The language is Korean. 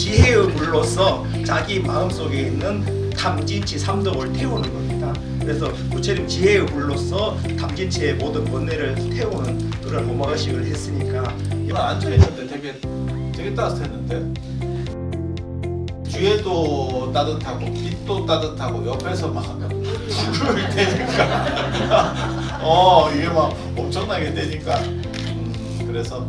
지혜의 불로서 자기 마음속에 있는 탐진치 삼덕을 태우는 겁니다. 그래서 부처님 지혜의 불로서 탐진치의 모든 번뇌를 태우는 그런 호마의식을 했으니까 이거 앉아 있는데 되게 되게 따뜻했는데? 뒤에도 따뜻하고 빛도 따뜻하고 옆에서 막 불을 대니까. 어 이게 막 엄청나게 되니까. 음, 그래서